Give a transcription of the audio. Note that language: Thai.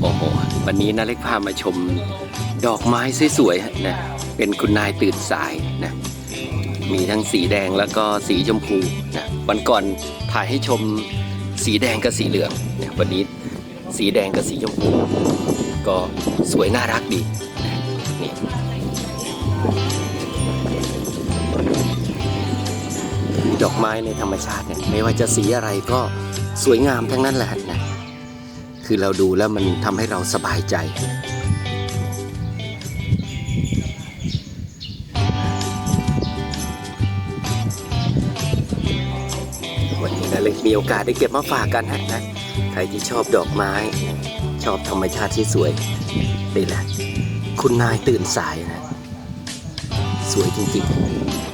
โอ้โห วันนี้นาเล็กพามาชมดอกไม้สวยๆนะ เป็นคุณนายตื่นสายนะ มีทั้งสีแดงแล้วก็สีชมพูนะ วันก่อนถ่ายให้ชมสีแดงกับสีเหลืองนะวันนี้สีแดงกับสีชมพู ก็สวยน่ารักดีนะนี่ดอกไม้ในธรรมชาติเนี่ยไม่ว่าจะสีอะไรก็สวยงามทั้งนั้นแหละนะ คือเราดูแล้วมันทำให้เราสบายใจ วันนี้นะเล็กมีโอกาสได้เก็บมาฝากกันฮะนะ ใครที่ชอบดอกไม้ ชอบธรรมชาติที่สวยนี่แหละ คุณนายตื่นสายนะ สวยจริงๆ